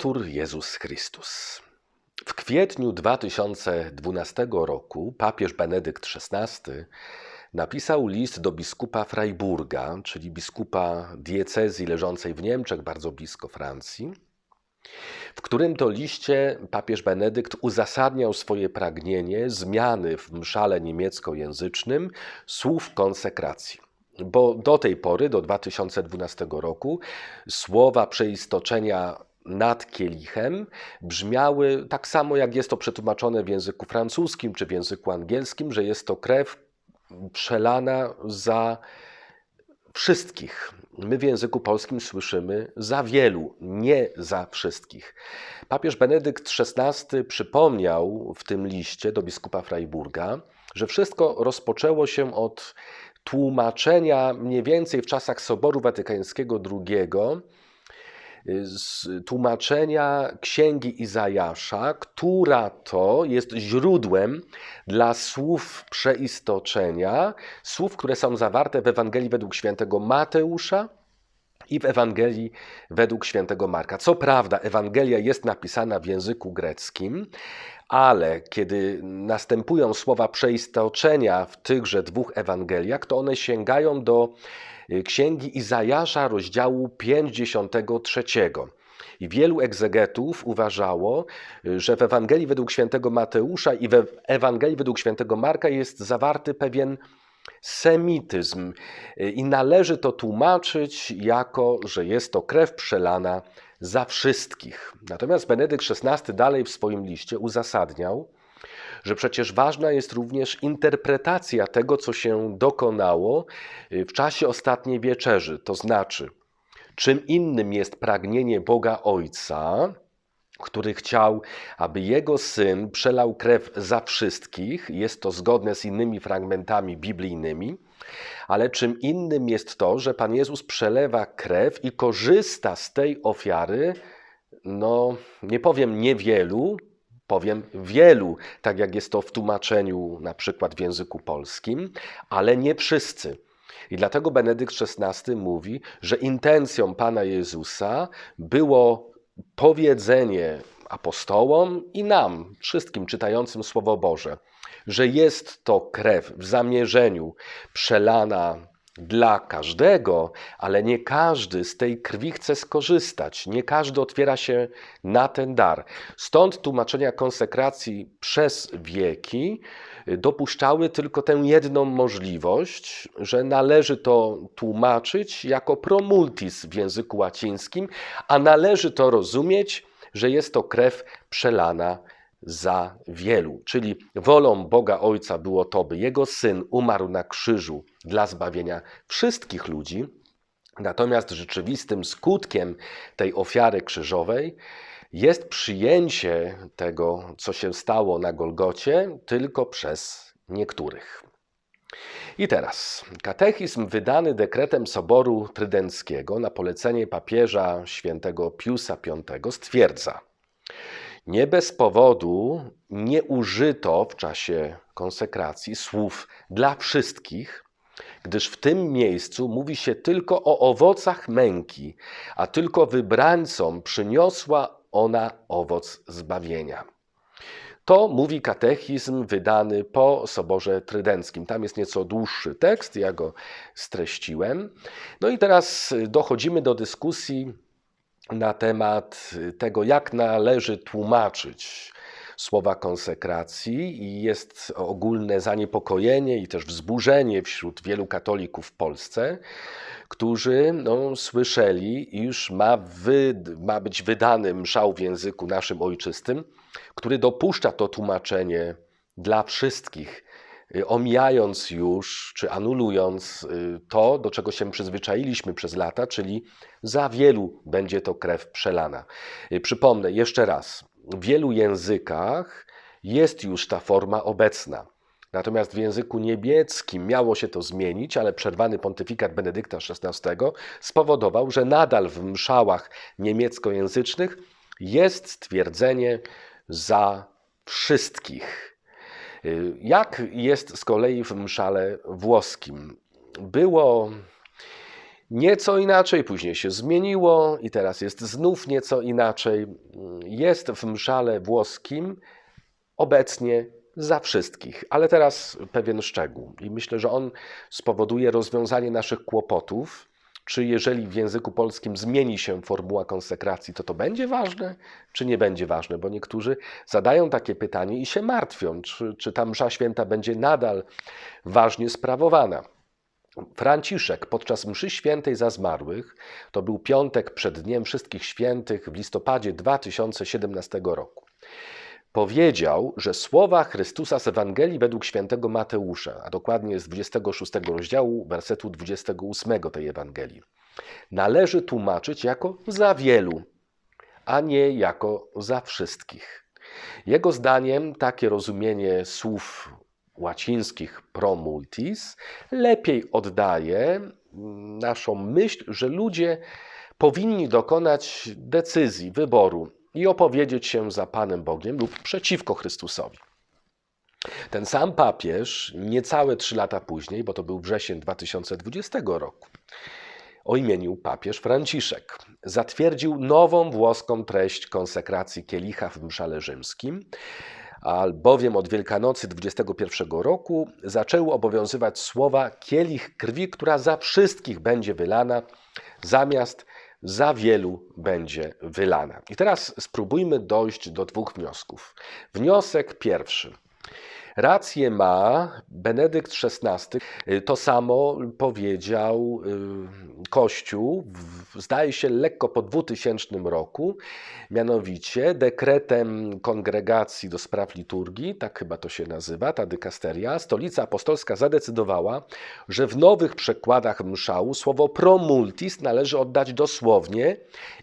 Laudetur Jezus Chrystus. W kwietniu 2012 roku papież Benedykt XVI napisał list do biskupa Freiburga, czyli biskupa diecezji leżącej w Niemczech, bardzo blisko Francji, w którym to liście papież Benedykt uzasadniał swoje pragnienie zmiany w mszale niemieckojęzycznym słów konsekracji. Bo do tej pory, do 2012 roku, słowa przeistoczenia nad kielichem brzmiały tak samo, jak jest to przetłumaczone w języku francuskim czy w języku angielskim, że jest to krew przelana za wszystkich. My w języku polskim słyszymy za wielu, nie za wszystkich. Papież Benedykt XVI przypomniał w tym liście do biskupa Freiburga, że wszystko rozpoczęło się od tłumaczenia mniej więcej w czasach Soboru Watykańskiego II z tłumaczenia księgi Izajasza, która to jest źródłem dla słów przeistoczenia, słów, które są zawarte w Ewangelii według świętego Mateusza i w Ewangelii według świętego Marka. Co prawda, Ewangelia jest napisana w języku greckim, ale kiedy następują słowa przeistoczenia w tychże dwóch Ewangeliach, to one sięgają do y, księgi Izajasza, rozdziału 53. I wielu egzegetów uważało, y, że w Ewangelii według świętego Mateusza i w Ewangelii według świętego Marka jest zawarty pewien semityzm y, i należy to tłumaczyć jako, że jest to krew przelana za wszystkich. Natomiast Benedykt XVI dalej w swoim liście uzasadniał, że przecież ważna jest również interpretacja tego, co się dokonało y, w czasie ostatniej wieczerzy, to znaczy, czym innym jest pragnienie Boga Ojca, który chciał, aby jego syn przelał krew za wszystkich, jest to zgodne z innymi fragmentami biblijnymi, ale czym innym jest to, że Pan Jezus przelewa krew i korzysta z tej ofiary, no nie powiem niewielu, powiem wielu, tak jak jest to w tłumaczeniu na przykład w języku polskim, ale nie wszyscy. I dlatego Benedykt XVI mówi, że intencją Pana Jezusa było powiedzenie apostołom i nam, wszystkim czytającym Słowo Boże, że jest to krew w zamierzeniu przelana dla każdego, ale nie każdy z tej krwi chce skorzystać, nie każdy otwiera się na ten dar. Stąd tłumaczenia konsekracji przez wieki dopuszczały tylko tę jedną możliwość, że należy to tłumaczyć jako promultis w języku łacińskim, a należy to rozumieć, że jest to krew przelana za wielu. Czyli wolą Boga Ojca było to, by Jego Syn umarł na krzyżu dla zbawienia wszystkich ludzi, natomiast rzeczywistym skutkiem tej ofiary krzyżowej jest przyjęcie tego, co się stało na Golgocie, tylko przez niektórych. I teraz katechizm wydany dekretem Soboru Trydenckiego na polecenie papieża świętego Piusa V stwierdza, nie bez powodu nie użyto w czasie konsekracji słów dla wszystkich, gdyż w tym miejscu mówi się tylko o owocach męki, a tylko wybrańcom przyniosła ona owoc zbawienia. To mówi katechizm wydany po Soborze Trydenckim. Tam jest nieco dłuższy tekst, ja go streściłem. No i teraz dochodzimy do dyskusji na temat tego, jak należy tłumaczyć słowa konsekracji i jest ogólne zaniepokojenie i też wzburzenie wśród wielu katolików w Polsce, którzy no, słyszeli, iż ma, wy, ma być wydany mszał w języku naszym ojczystym, który dopuszcza to tłumaczenie dla wszystkich, y, omijając już czy anulując y, to, do czego się przyzwyczailiśmy przez lata, czyli za wielu będzie to krew przelana. Y, przypomnę jeszcze raz, w wielu językach jest już ta forma obecna. Natomiast w języku niebieskim miało się to zmienić, ale przerwany pontyfikat Benedykta XVI spowodował, że nadal w mszałach niemieckojęzycznych jest stwierdzenie za wszystkich. Jak jest z kolei w mszale włoskim? Było Nieco inaczej, później się zmieniło i teraz jest znów nieco inaczej. Jest w mszale włoskim obecnie za wszystkich, ale teraz pewien szczegół i myślę, że on spowoduje rozwiązanie naszych kłopotów. Czy jeżeli w języku polskim zmieni się formuła konsekracji, to to będzie ważne, czy nie będzie ważne? Bo niektórzy zadają takie pytanie i się martwią, czy, czy ta msza święta będzie nadal ważnie sprawowana. Franciszek podczas mszy świętej za zmarłych, to był piątek przed Dniem Wszystkich Świętych w listopadzie 2017 roku, powiedział, że słowa Chrystusa z Ewangelii według świętego Mateusza, a dokładnie z 26 rozdziału, wersetu 28 tej Ewangelii, należy tłumaczyć jako za wielu, a nie jako za wszystkich. Jego zdaniem takie rozumienie słów łacińskich pro multis lepiej oddaje naszą myśl, że ludzie powinni dokonać decyzji, wyboru i opowiedzieć się za Panem Bogiem lub przeciwko Chrystusowi. Ten sam papież, niecałe trzy lata później, bo to był wrzesień 2020 roku, o imieniu papież Franciszek, zatwierdził nową włoską treść konsekracji kielicha w mszale rzymskim, albowiem od Wielkanocy 21 roku zaczęły obowiązywać słowa kielich krwi, która za wszystkich będzie wylana, zamiast za wielu będzie wylana. I teraz spróbujmy dojść do dwóch wniosków. Wniosek pierwszy. Rację ma Benedykt XVI. To samo powiedział y, Kościół, zdaje się, lekko po 2000 roku, mianowicie dekretem Kongregacji do Spraw Liturgii, tak chyba to się nazywa, ta dykasteria, Stolica Apostolska zadecydowała, że w nowych przekładach mszału słowo promultis należy oddać dosłownie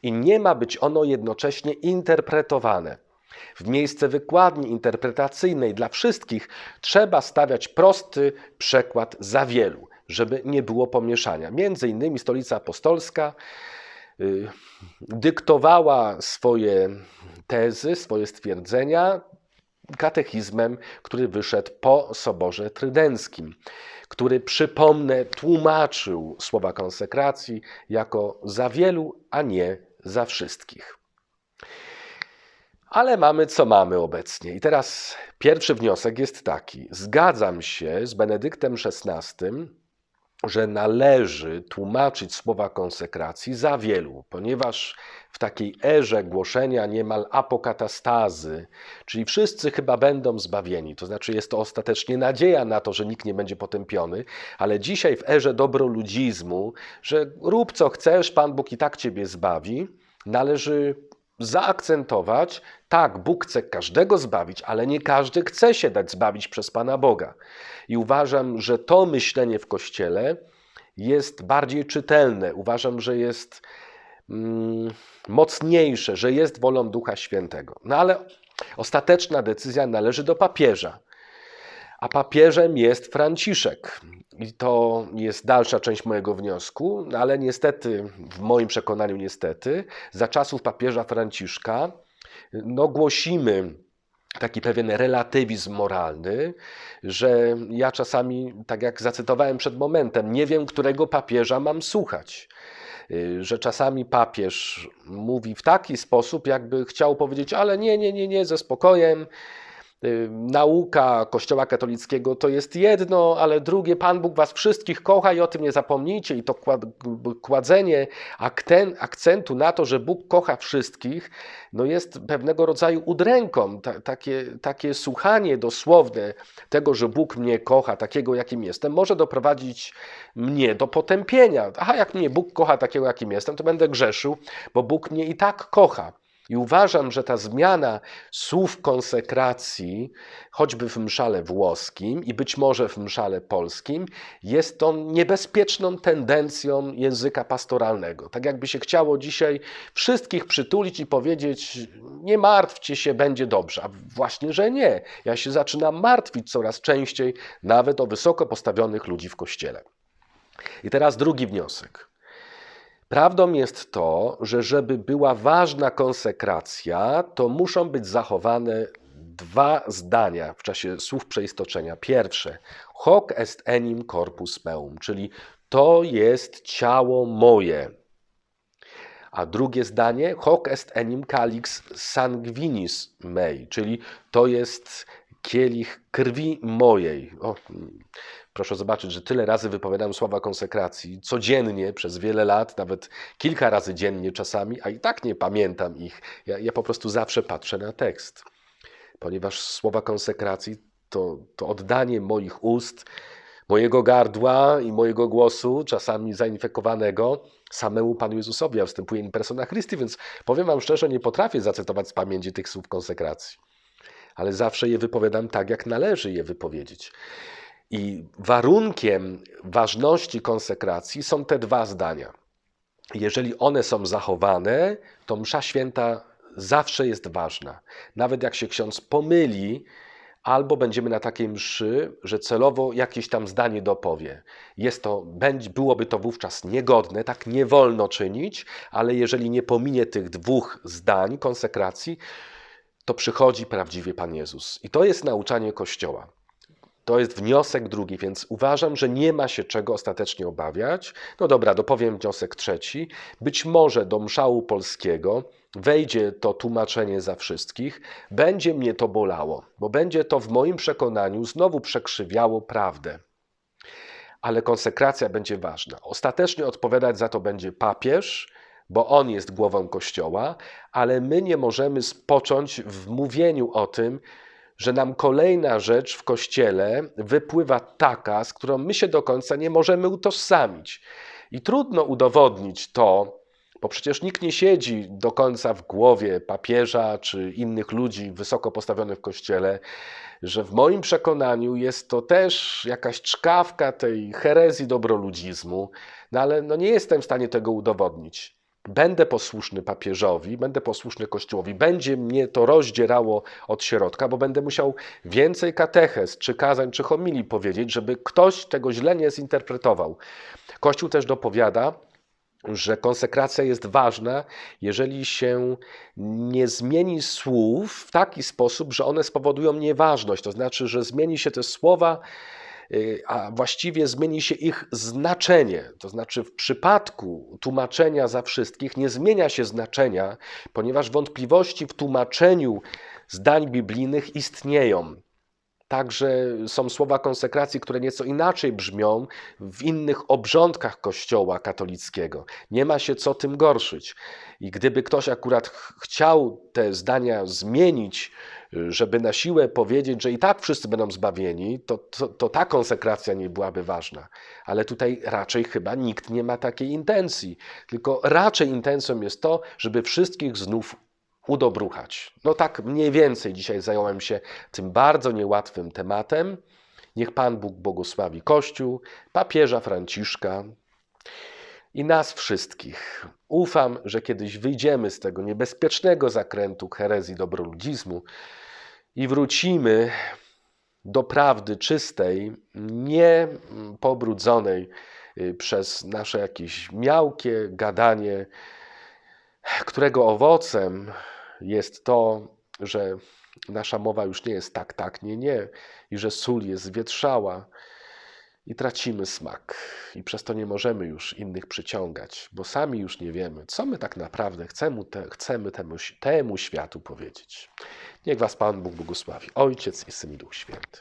i nie ma być ono jednocześnie interpretowane. W miejsce wykładni interpretacyjnej dla wszystkich trzeba stawiać prosty przekład za wielu, żeby nie było pomieszania. Między innymi Stolica Apostolska y, dyktowała swoje tezy, swoje stwierdzenia katechizmem, który wyszedł po Soborze Trydenckim, który, przypomnę, tłumaczył słowa konsekracji jako za wielu, a nie za wszystkich. Ale mamy co mamy obecnie. I teraz pierwszy wniosek jest taki. Zgadzam się z Benedyktem XVI, że należy tłumaczyć słowa konsekracji za wielu, ponieważ w takiej erze głoszenia niemal apokatastazy, czyli wszyscy chyba będą zbawieni, to znaczy jest to ostatecznie nadzieja na to, że nikt nie będzie potępiony, ale dzisiaj w erze dobroludzizmu, że rób co chcesz, Pan Bóg i tak ciebie zbawi, należy zaakcentować, tak, Bóg chce każdego zbawić, ale nie każdy chce się dać zbawić przez Pana Boga. I uważam, że to myślenie w Kościele jest bardziej czytelne. Uważam, że jest mm, mocniejsze, że jest wolą Ducha Świętego. No ale ostateczna decyzja należy do papieża. A papieżem jest Franciszek. I to jest dalsza część mojego wniosku, ale niestety, w moim przekonaniu niestety, za czasów papieża Franciszka no, głosimy taki pewien relatywizm moralny, że ja czasami, tak jak zacytowałem przed momentem, nie wiem, którego papieża mam słuchać. Że czasami papież mówi w taki sposób, jakby chciał powiedzieć, ale nie, nie, nie, nie, ze spokojem, nauka Kościoła katolickiego to jest jedno, ale drugie, Pan Bóg was wszystkich kocha i o tym nie zapomnijcie. I to kładzenie akcentu na to, że Bóg kocha wszystkich, no jest pewnego rodzaju udręką. takie, takie słuchanie dosłowne tego, że Bóg mnie kocha, takiego jakim jestem, może doprowadzić mnie do potępienia. Aha, jak mnie Bóg kocha takiego jakim jestem, to będę grzeszył, bo Bóg mnie i tak kocha. I uważam, że ta zmiana słów konsekracji, choćby w mszale włoskim i być może w mszale polskim, jest tą niebezpieczną tendencją języka pastoralnego. Tak jakby się chciało dzisiaj wszystkich przytulić i powiedzieć: Nie martwcie się, będzie dobrze. A właśnie, że nie. Ja się zaczynam martwić coraz częściej, nawet o wysoko postawionych ludzi w kościele. I teraz drugi wniosek. Prawdą jest to, że żeby była ważna konsekracja, to muszą być zachowane dwa zdania w czasie słów przeistoczenia. Pierwsze, hoc est enim corpus meum, czyli to jest ciało moje. A drugie zdanie, hoc est enim calix sanguinis mei, czyli to jest kielich krwi mojej. O, proszę zobaczyć, że tyle razy wypowiadam słowa konsekracji, codziennie, przez wiele lat, nawet kilka razy dziennie czasami, a i tak nie pamiętam ich. Ja, ja po prostu zawsze patrzę na tekst, ponieważ słowa konsekracji to, to oddanie moich ust, mojego gardła i mojego głosu, czasami zainfekowanego, samemu Panu Jezusowi. Ja wstępuję in persona Christi, więc powiem Wam szczerze, nie potrafię zacytować z pamięci tych słów konsekracji. Ale zawsze je wypowiadam tak, jak należy je wypowiedzieć. I warunkiem ważności konsekracji są te dwa zdania. Jeżeli one są zachowane, to msza święta zawsze jest ważna. Nawet jak się ksiądz pomyli, albo będziemy na takiej mszy, że celowo jakieś tam zdanie dopowie. Jest to, byłoby to wówczas niegodne, tak nie wolno czynić, ale jeżeli nie pominie tych dwóch zdań konsekracji, to przychodzi prawdziwie Pan Jezus. I to jest nauczanie Kościoła. To jest wniosek drugi, więc uważam, że nie ma się czego ostatecznie obawiać. No dobra, dopowiem wniosek trzeci. Być może do mszału polskiego wejdzie to tłumaczenie za wszystkich, będzie mnie to bolało, bo będzie to w moim przekonaniu znowu przekrzywiało prawdę. Ale konsekracja będzie ważna. Ostatecznie odpowiadać za to będzie papież, bo on jest głową Kościoła, ale my nie możemy spocząć w mówieniu o tym, że nam kolejna rzecz w kościele wypływa taka, z którą my się do końca nie możemy utożsamić. I trudno udowodnić to, bo przecież nikt nie siedzi do końca w głowie papieża czy innych ludzi wysoko postawionych w kościele, że w moim przekonaniu jest to też jakaś czkawka tej herezji dobroludzizmu, no ale no nie jestem w stanie tego udowodnić będę posłuszny papieżowi, będę posłuszny Kościołowi, będzie mnie to rozdzierało od środka, bo będę musiał więcej katechez, czy kazań, czy homilii powiedzieć, żeby ktoś tego źle nie zinterpretował. Kościół też dopowiada, że konsekracja jest ważna, jeżeli się nie zmieni słów w taki sposób, że one spowodują nieważność, to znaczy, że zmieni się te słowa a właściwie zmieni się ich znaczenie. To znaczy, w przypadku tłumaczenia za wszystkich nie zmienia się znaczenia, ponieważ wątpliwości w tłumaczeniu zdań biblijnych istnieją. Także są słowa konsekracji, które nieco inaczej brzmią w innych obrządkach Kościoła katolickiego. Nie ma się co tym gorszyć. I gdyby ktoś akurat chciał te zdania zmienić, żeby na siłę powiedzieć, że i tak wszyscy będą zbawieni, to, to, to, ta konsekracja nie byłaby ważna. Ale tutaj raczej chyba nikt nie ma takiej intencji. Tylko raczej intencją jest to, żeby wszystkich znów udobruchać. No tak mniej więcej dzisiaj zająłem się tym bardzo niełatwym tematem. Niech Pan Bóg błogosławi Kościół, papieża Franciszka i nas wszystkich. Ufam, że kiedyś wyjdziemy z tego niebezpiecznego zakrętu herezji dobroludzizmu i wrócimy do prawdy czystej, nie pobrudzonej y, przez nasze jakieś miałkie gadanie, którego owocem jest to, że nasza mowa już nie jest tak, tak, nie, nie, i że sól jest zwietrzała i tracimy smak. I przez to nie możemy już innych przyciągać, bo sami już nie wiemy, co my tak naprawdę chcemy, te, chcemy temu, temu światu powiedzieć. Niech Was Pan Bóg błogosławi, Ojciec i Syn i Duch Święty.